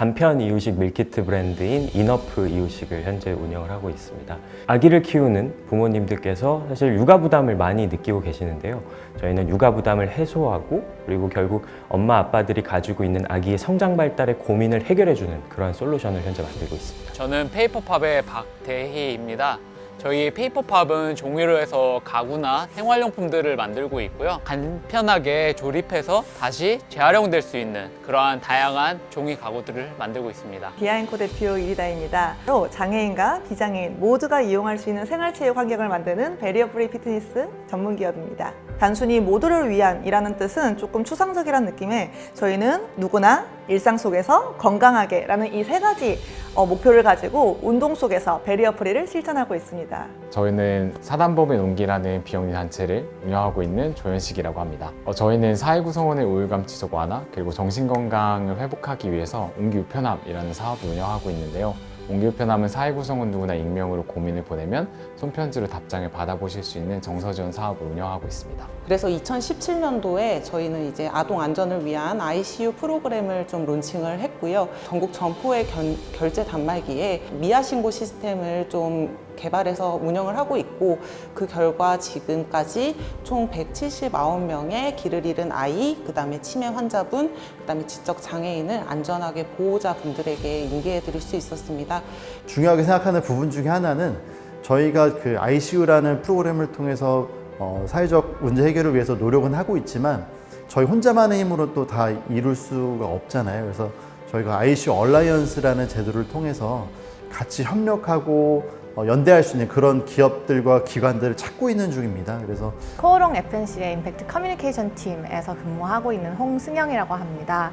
간편 이유식 밀키트 브랜드인 이너프 이유식을 현재 운영을 하고 있습니다. 아기를 키우는 부모님들께서 사실 육아 부담을 많이 느끼고 계시는데요. 저희는 육아 부담을 해소하고 그리고 결국 엄마 아빠들이 가지고 있는 아기의 성장 발달의 고민을 해결해주는 그런 솔루션을 현재 만들고 있습니다. 저는 페이퍼팝의 박대희입니다. 저희 페이퍼팝은 종이로 해서 가구나 생활용품들을 만들고 있고요. 간편하게 조립해서 다시 재활용될 수 있는 그러한 다양한 종이 가구들을 만들고 있습니다. 비아인코 대표 이리다입니다. 또 장애인과 비장애인 모두가 이용할 수 있는 생활체육 환경을 만드는 베리어 프리 피트니스 전문 기업입니다. 단순히 모두를 위한이라는 뜻은 조금 추상적이란 느낌에 저희는 누구나 일상 속에서 건강하게 라는 이 세 가지 어, 목표를 가지고 운동 속에서 베리어 프리를 실천하고 있습니다. 저희는 사단법의 농기라는 비영리 단체를 운영하고 있는 조현식이라고 합니다. 어, 저희는 사회 구성원의 우울감 지속 완화 그리고 정신 건강을 회복하기 위해서 옹기 우편함이라는 사업을 운영하고 있는데요. 옹기 우편함은 사회 구성원 누구나 익명으로 고민을 보내면 손편지로 답장을 받아보실 수 있는 정서 지원 사업을 운영하고 있습니다. 그래서 2017년도에 저희는 이제 아동 안전을 위한 ICU 프로그램을 좀 론칭을 했고 요. 전국 점포의 견- 결제 단말기에 미아 신고 시스템을 좀 개발해서 운영을 하고 있고 그 결과 지금까지 총 179명의 길을 잃은 아이, 그 다음에 치매 환자분, 그 다음에 지적 장애인을 안전하게 보호자분들에게 인계해 드릴 수 있었습니다. 중요하게 생각하는 부분 중에 하나는 저희가 그 ICU라는 프로그램을 통해서 어, 사회적 문제 해결을 위해서 노력은 하고 있지만 저희 혼자만의 힘으로 또 다 이룰 수가 없잖아요. 그래서 저희가 ICU 얼라이언스라는 제도를 통해서 같이 협력하고 어, 연대할 수 있는 그런 기업들과 기관들을 찾고 있는 중입니다. 그래서 코오롱 FNC의 임팩트 커뮤니케이션 팀에서 근무하고 있는 홍승영이라고 합니다.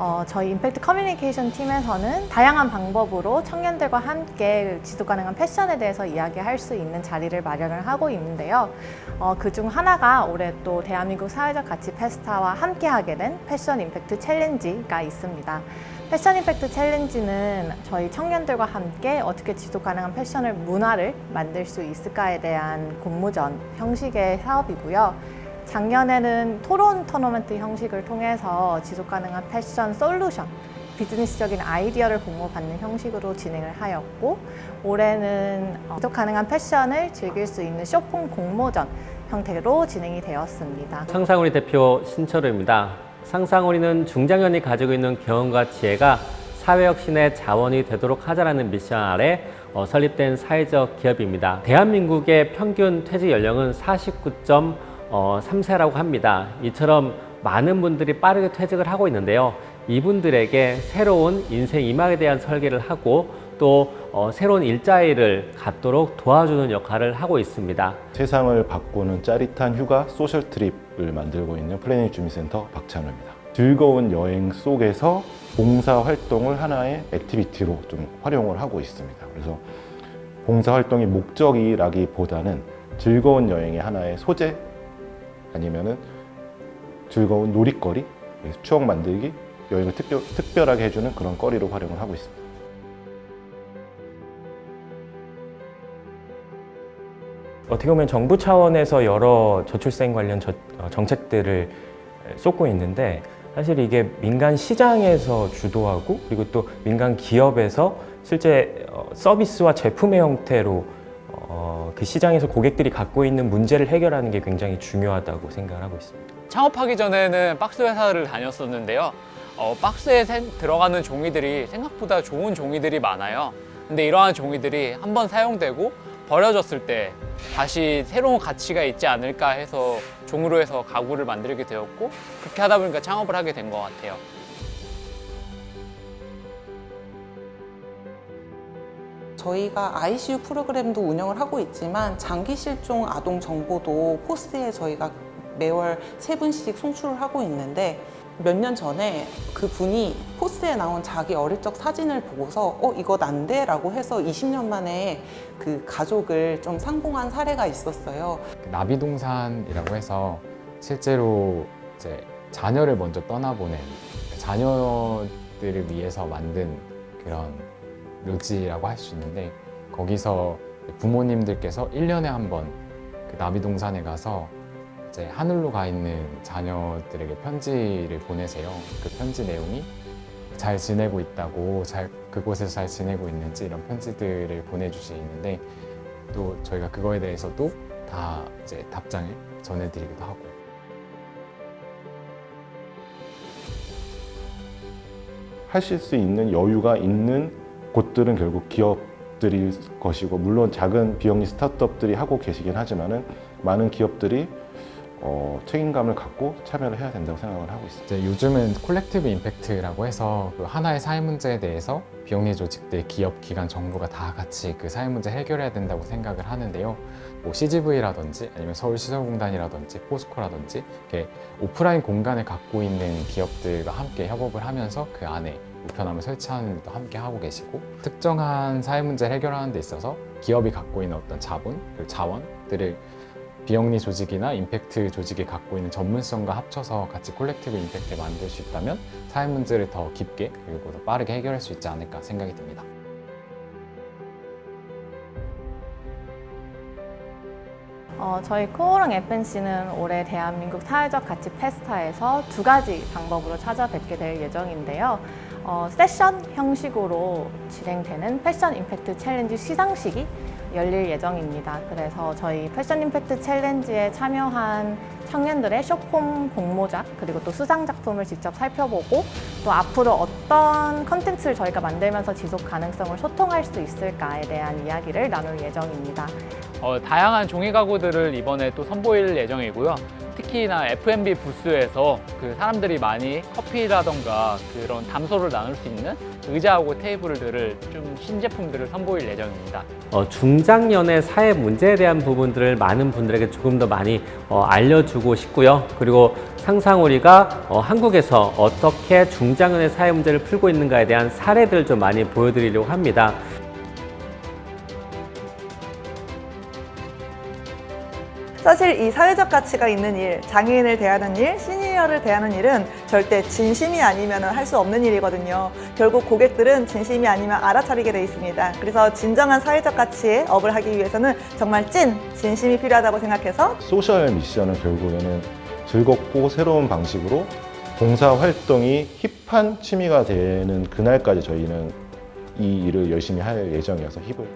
어, 저희 임팩트 커뮤니케이션 팀에서는 다양한 방법으로 청년들과 함께 지속 가능한 패션에 대해서 이야기할 수 있는 자리를 마련을 하고 있는데요. 어, 그중 하나가 올해 또 대한민국 사회적 가치 페스타와 함께 하게 된 패션 임팩트 챌린지가 있습니다. 패션 임팩트 챌린지는 저희 청년들과 함께 어떻게 지속 가능한 패션을 문화를 만들 수 있을까에 대한 공모전 형식의 사업이고요. 작년에는 토론 토너먼트 형식을 통해서 지속 가능한 패션 솔루션, 비즈니스적인 아이디어를 공모받는 형식으로 진행을 하였고, 올해는 어, 지속 가능한 패션을 즐길 수 있는 쇼폼 공모전 형태로 진행이 되었습니다. 상상우리 대표 신철우입니다. 상상우리는 중장년이 가지고 있는 경험과 지혜가 사회 혁신의 자원이 되도록 하자라는 미션 아래 어, 설립된 사회적 기업입니다. 대한민국의 평균 퇴직 연령은 49.3세라고 합니다. 이처럼 많은 분들이 빠르게 퇴직을 하고 있는데요. 이분들에게 새로운 인생 이막에 대한 설계를 하고 또 어, 새로운 일자리를 갖도록 도와주는 역할을 하고 있습니다. 세상을 바꾸는 짜릿한 휴가 소셜 트립을 만들고 있는 플래닛 주민센터 박찬호입니다. 즐거운 여행 속에서 봉사 활동을 하나의 액티비티로 좀 활용을 하고 있습니다. 그래서 봉사 활동의 목적이라기보다는 즐거운 여행의 하나의 소재 아니면은 즐거운 놀이거리, 그래서 추억 만들기, 여행을 특별, 특별하게 해주는 그런 거리로 활용을 하고 있습니다. 어떻게 보면 정부 차원에서 여러 저출생 관련 저- 어, 정책들을 쏟고 있는데 사실 이게 민간 시장에서 주도하고 그리고 또 민간 기업에서 실제 어, 서비스와 제품의 형태로 어, 그 시장에서 고객들이 갖고 있는 문제를 해결하는 게 굉장히 중요하다고 생각을 하고 있습니다. 창업하기 전에는 박스 회사를 다녔었는데요. 어, 박스에 생- 들어가는 종이들이 생각보다 좋은 종이들이 많아요. 근데 이러한 종이들이 한번 사용되고 버려졌을 때 다시 새로운 가치가 있지 않을까 해서 종으로 해서 가구를 만들게 되었고 그렇게 하다 보니까 창업을 하게 된 것 같아요. 저희가 ICU 프로그램도 운영을 하고 있지만 장기 실종 아동 정보도 포스에 저희가 매월 세 분씩 송출을 하고 있는데 몇 년 전에 그 분이 포스에 나온 자기 어릴 적 사진을 보고서 어 이거 난데? 라고 해서 20년 만에 그 가족을 좀 상봉한 사례가 있었어요. 그 나비동산이라고 해서 실제로 이제 자녀를 먼저 떠나보낸 그 자녀들을 위해서 만든 그런 묘지라고 할 수 있는데 거기서 부모님들께서 1년에 한 번 그 나비동산에 가서 이제 하늘로 가 있는 자녀들에게 편지를 보내세요. 그 편지 내용이 잘 지내고 있다고 잘 그곳에서 잘 지내고 있는지 이런 편지들을 보내주시는데 또 저희가 그거에 대해서도 다 이제 답장을 전해드리기도 하고 하실 수 있는 여유가 있는 곳들은 결국 기업들일 것이고 물론 작은 비영리 스타트업들이 하고 계시긴 하지만은 많은 기업들이 어, 책임감을 갖고 참여를 해야 된다고 생각을 하고 있습니다. 이제 요즘은 콜렉티브 임팩트라고 해서 그 하나의 사회 문제에 대해서 비영리 조직들, 기업, 기관, 정부가 다 같이 그 사회 문제 해결해야 된다고 생각을 하는데요. 뭐 CGV라든지 아니면 서울시설공단이라든지 포스코라든지 이렇게 오프라인 공간을 갖고 있는 기업들과 함께 협업을 하면서 그 안에 우편함을 설치하는 데도 함께 하고 계시고 특정한 사회 문제를 해결하는 데 있어서 기업이 갖고 있는 어떤 자본, 그 자원들을 비영리 조직이나 임팩트 조직이 갖고 있는 전문성과 합쳐서 같이 콜렉티브 임팩트를 만들 수 있다면 사회 문제를 더 깊게 그리고 더 빠르게 해결할 수 있지 않을까 생각이 듭니다. 어, 저희 코오랑 FNC는 올해 대한민국 사회적 가치 페스타에서 두 가지 방법으로 찾아뵙게 될 예정인데요. 어, 세션 형식으로 진행되는 패션 임팩트 챌린지 시상식이 열릴 예정입니다. 그래서 저희 패션 임팩트 챌린지에 참여한 청년들의 쇼폼 공모작 그리고 또 수상 작품을 직접 살펴보고 또 앞으로 어떤 컨텐츠를 저희가 만들면서 지속 가능성을 소통할 수 있을까에 대한 이야기를 나눌 예정입니다. 어, 다양한 종이 가구들을 이번에 또 선보일 예정이고요. 특히나 F&B 부스에서 그 사람들이 많이 커피라던가 그런 담소를 나눌 수 있는 의자하고 테이블들을 좀 신제품들을 선보일 예정입니다. 어, 중장년의 사회 문제에 대한 부분들을 많은 분들에게 조금 더 많이 어, 알려주고 싶고요. 그리고 상상우리가 어, 한국에서 어떻게 중장년의 사회 문제를 풀고 있는가에 대한 사례들을 좀 많이 보여드리려고 합니다. 사실 이 사회적 가치가 있는 일, 장애인을 대하는 일, 시니어를 대하는 일은 절대 진심이 아니면 할 수 없는 일이거든요. 결국 고객들은 진심이 아니면 알아차리게 돼 있습니다. 그래서 진정한 사회적 가치에 업을 하기 위해서는 정말 찐 진심이 필요하다고 생각해서 소셜 미션은 결국에는 즐겁고 새로운 방식으로 봉사 활동이 힙한 취미가 되는 그날까지 저희는 이 일을 열심히 할 예정이어서 힙을